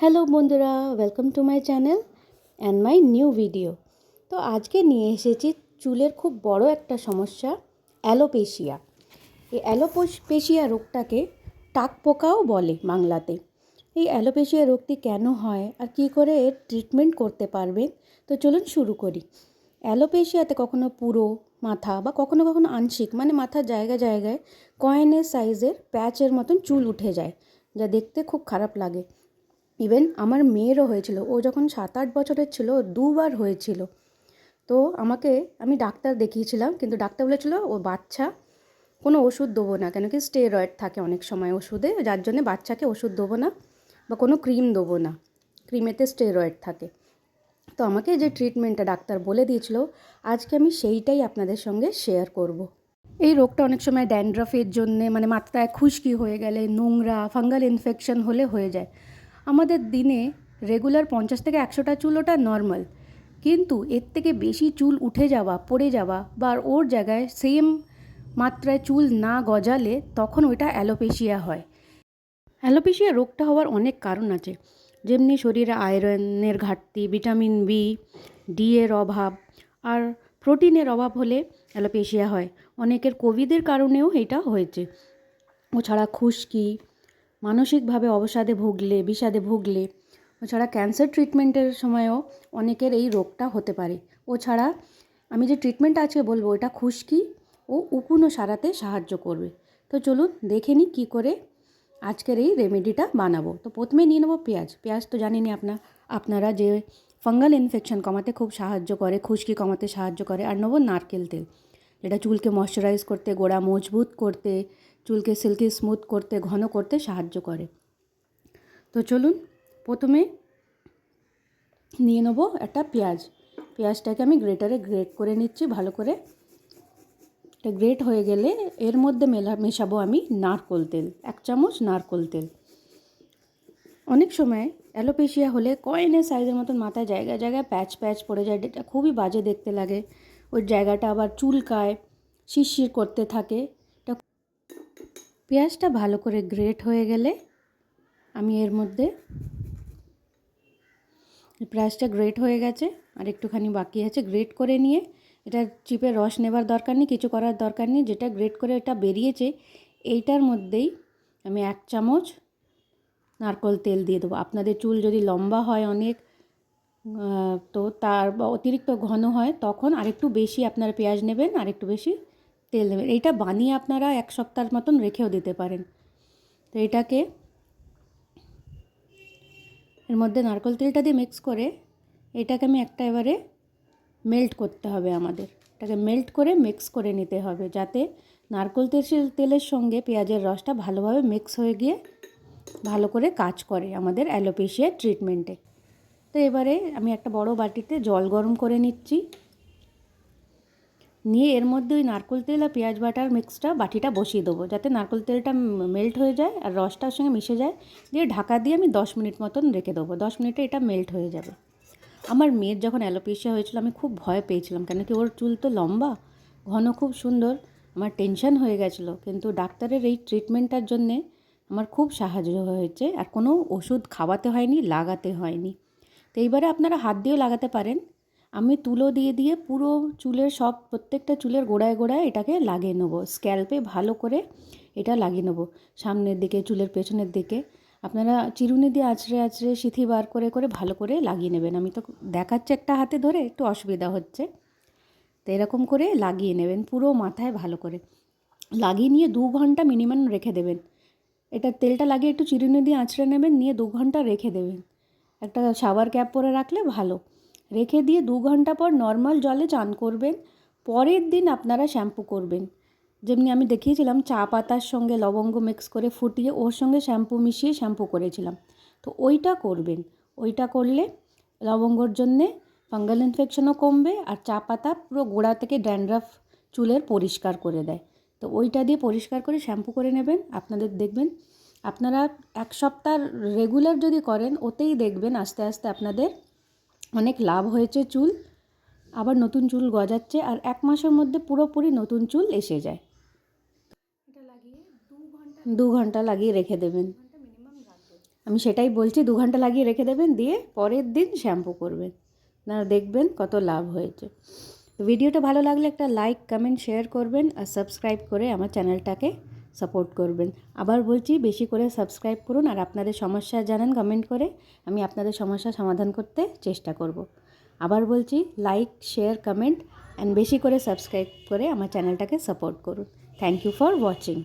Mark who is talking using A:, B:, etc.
A: Hello বন্ধুরা welcome to my channel and my new video তো আজকে নিয়ে এসেছি চুলের খুব বড় একটা সমস্যা অ্যালোপেশিয়া এই অ্যালোপেশিয়া রোগটাকে টাক পোকাও বলে বাংলাতে। এই অ্যালোপেশিয়া রোগটি কেন হয় আর কী করে এর ট্রিটমেন্ট করতে পারবেন তো চলুন শুরু করি। অ্যালোপেশিয়াতে কখনো পুরো মাথা বা কখনো কখনো আংশিক মানে মাথার জায়গা জায়গায় কয়েনের সাইজের প্যাচের মতন চুল উঠে যায়, যা দেখতে খুব খারাপ লাগে। ইভেন আমার মেয়েরও হয়েছিল। ও যখন সাত আট বছরের ছিল, দুবার হয়েছিল। তো আমাকে, আমি ডাক্তার দেখিয়েছিলাম, কিন্তু ডাক্তার বলেছিল, ও বাচ্চা, কোনো ওষুধ দেবো না। কেন কি স্টেরয়েড থাকে অনেক সময় ওষুধে, যার জন্যে বাচ্চাকে ওষুধ দেবো না বা কোনো ক্রিম দেবো না। ক্রিমেতে স্টেরয়েড থাকে। তো আমাকে যে ট্রিটমেন্টটা ডাক্তার বলে দিয়েছিল, আজকে আমি সেইটাই আপনাদের সঙ্গে শেয়ার করব। এই রোগটা অনেক সময় ড্যান্ড্রাফের জন্যে মানে মাথায় খুশকি হয়ে গেলে, নোংরা ফাঙ্গাল ইনফেকশন হলে হয়ে যায়। আমাদের দিনে রেগুলার পঞ্চাশ থেকে একশোটা চুল ওটা নর্মাল কিন্তু এর থেকে বেশি চুল উঠে যাওয়া, পড়ে যাওয়া বা ওর জায়গায় সেম মাত্রায় চুল না গজালে তখন ওইটা অ্যালোপেশিয়া হয়। অ্যালোপেশিয়া রোগটা হওয়ার অনেক কারণ আছে, যেমনি শরীরে আয়রনের ঘাটতি ভিটামিন বি ডি এর অভাব আর প্রোটিনের অভাব হলে অ্যালোপেশিয়া হয়। অনেকের কোভিডের কারণেও এটা হয়েছে। ও ছাড়া খুশকি মানসিকভাবে অবসাদে ভুগলে, বিষাদে ভুগলে। ও ছাড়া ক্যান্সার ট্রিটমেন্টের সময়ও অনেকের এই রোগটা হতে পারে। ও ছাড়া আমি যে ট্রিটমেন্ট আজকে বলব এটা খুশকি ও উকুনও সারাতে সাহায্য করবে। তো চলুন দেখে নিই কী করে আজকের এই রেমেডিটা বানাবো। তো প্রথমে নিয়ে নেব পেঁয়াজ। পেঁয়াজ তো জানেনই আপনার আপনারা যে ফাঙ্গাল ইনফেকশন কমাতে খুব সাহায্য করে, খুশকি কমাতে সাহায্য করে, আর নেব নারকেল তেল। যেটা চুলকে ময়শ্চারাইজ করতে, গোড়া মজবুত করতে, চুলকে সিল্কি স্মুথ করতে, ঘন করতে সাহায্য করে। তো চলুন, প্রথমে নিয়ে নেব একটা পেঁয়াজ। পেঁয়াজটাকে আমি গ্রেটারে গ্রেট করে নিচ্ছি, ভালো করে। এটা গ্রেট হয়ে গেলে এর মধ্যে মেলা, মেশাবো আমি নারকোল তেল, এক চামচ নারকোল তেল। অনেক সময় অ্যালোপেশিয়া হলে কয়েনের সাইজের মতন মাথায় জায়গায় জায়গায় প্যাচ প্যাচ পড়ে যায়, এটা খুবই বাজে দেখতে লাগে। ওই জায়গাটা আবার চুলকায়, শিরশির করতে থাকে। পেঁয়াজটা ভালো করে গ্রেট হয়ে গেলে আমি এর মধ্যে পেঁয়াজটা গ্রেট হয়ে গেছে আর একটুখানি বাকি আছে। গ্রেট করে নিয়ে এটা চিপে রস নেবার দরকার নেই, কিছু করার দরকার নেই। যেটা গ্রেট করে এটা বেরিয়েছে, এইটার মধ্যেই আমি এক চামচ নারকল তেল দিয়ে দেবো। আপনাদের চুল যদি লম্বা হয় অনেক তো তার অতিরিক্ত ঘন হয়, তখন আরেকটু বেশি আপনারা পেঁয়াজ নেবেন, আরেকটু বেশি তেল নেবেন। এইটা বানিয়ে আপনারা এক সপ্তাহের মতন রেখেও দিতে পারেন। তো এটাকে এর মধ্যে নারকল তেলটা দিয়ে মিক্স করে এটাকে আমি একটা এবারে মেল্ট করতে হবে আমাদের। এটাকে মেল্ট করে মিক্স করে নিতে হবে যাতে নারকল তেল তেলের সঙ্গে পেঁয়াজের রসটা ভালোভাবে মিক্স হয়ে গিয়ে ভালো করে কাজ করে আমাদের অ্যালোপেশিয়া ট্রিটমেন্টে তো এবারে আমি একটা বড় বাটিতে জল গরম করে নিচ্ছি। নিয়ে এর মধ্যে ওই নারকোল তেল আর পেঁয়াজ বাটার মিক্সটা বাটিটা বসিয়ে দেবো, যাতে নারকোল তেলটা মেল্ট হয়ে যায় আর রসটার সঙ্গে মিশে যায়। দিয়ে ঢাকা দিয়ে আমি দশ মিনিট মতন রেখে দেবো, দশ মিনিটে এটা মেল্ট হয়ে যাবে। আমার মেয়ের যখন অ্যালোপেশিয়া হয়েছিল, আমি খুব ভয় পেয়েছিলাম, কেন কি ওর চুল তো লম্বা, ঘন খুব সুন্দর, আমার টেনশন হয়ে গেছিল। কিন্তু ডাক্তারের এই ট্রিটমেন্টটার জন্যে আমার খুব সাহায্য হয়েছে, আর কোনো ওষুধ খাওয়াতে হয়নি, লাগাতে হয়নি। তো এইবারে আপনারা হাত দিয়েও লাগাতে পারেন। আমি তুলো দিয়ে দিয়ে পুরো চুলের সব, প্রত্যেকটা চুলের গোড়ায় গোড়ায় এটাকে লাগিয়ে নেব। স্ক্যাল্পে ভালো করে এটা লাগিয়ে নেব সামনের দিকে, চুলের পেছনের দিকে। আপনারা চিরুনি দিয়ে আছড়ে আছড়ে সিথি বার করে করে ভালো করে লাগিয়ে নেবেন। আমি তো দেখাচ্ছি একটা হাতে ধরে, একটু অসুবিধা হচ্ছে। তো এরকম করে লাগিয়ে নেবেন পুরো মাথায় ভালো করে। লাগিয়ে নিয়ে দু ঘণ্টা মিনিমাম রেখে দেবেন। এটা তেলটা লাগিয়ে একটু চিরুনি দিয়ে আঁচড়ে নেবেন, নিয়ে দু ঘণ্টা রেখে দেবেন। একটা শাওয়ার ক্যাপ পরে রাখলে ভালো। রেখে দিয়ে দু ঘণ্টা পর নর্মাল জলে চান করবেন, পরের দিন আপনারা শ্যাম্পু করবেন। যেমনি আমি দেখিয়েছিলাম, চা পাতার সঙ্গে লবঙ্গ মিক্স করে ফুটিয়ে ওর সঙ্গে শ্যাম্পু মিশিয়ে শ্যাম্পু করেছিলাম। তো ওইটা করবেন। ওইটা করলে লবঙ্গর জন্যে ফাঙ্গাল ইনফেকশনও কমবে আর চা পাতা পুরো গোড়া থেকে ড্যান্ড্রাফ চুলের পরিষ্কার করে দেয়। তো ওইটা দিয়ে পরিষ্কার করে শ্যাম্পু করে নেবেন। আপনাদের দেখবেন আপনারা এক সপ্তাহ রেগুলার যদি করেন, ওতেই দেখবেন আস্তে আস্তে আপনাদের অনেক লাভ হয়েছে চুল। আবার নতুন চুল গজাচ্ছে আর এক মাসের মধ্যে পুরোপুরি নতুন চুল এসে যায়। দু ঘণ্টা লাগিয়ে রেখে দেবেন। আমি সেটাই বলছি, দু ঘণ্টা লাগিয়ে রেখে দেবেন, দিয়ে পরের দিন শ্যাম্পু করবেন। না দেখবেন কত লাভ হয়েছে। ভিডিওটা ভালো লাগলে একটা লাইক কমেন্ট শেয়ার করবেন আর সাবস্ক্রাইব করে আমার চ্যানেলটাকে সাপোর্ট করবেন। আবার বলছি, বেশি করে সাবস্ক্রাইব করুন আর আপনাদের সমস্যা জানান কমেন্ট করে, আমি আপনাদের সমস্যা সমাধান করতে চেষ্টা করব। আবার বলছি লাইক শেয়ার কমেন্ট অ্যান্ড বেশি করে সাবস্ক্রাইব করে আমার চ্যানেলটাকে সাপোর্ট করুন। Thank you for watching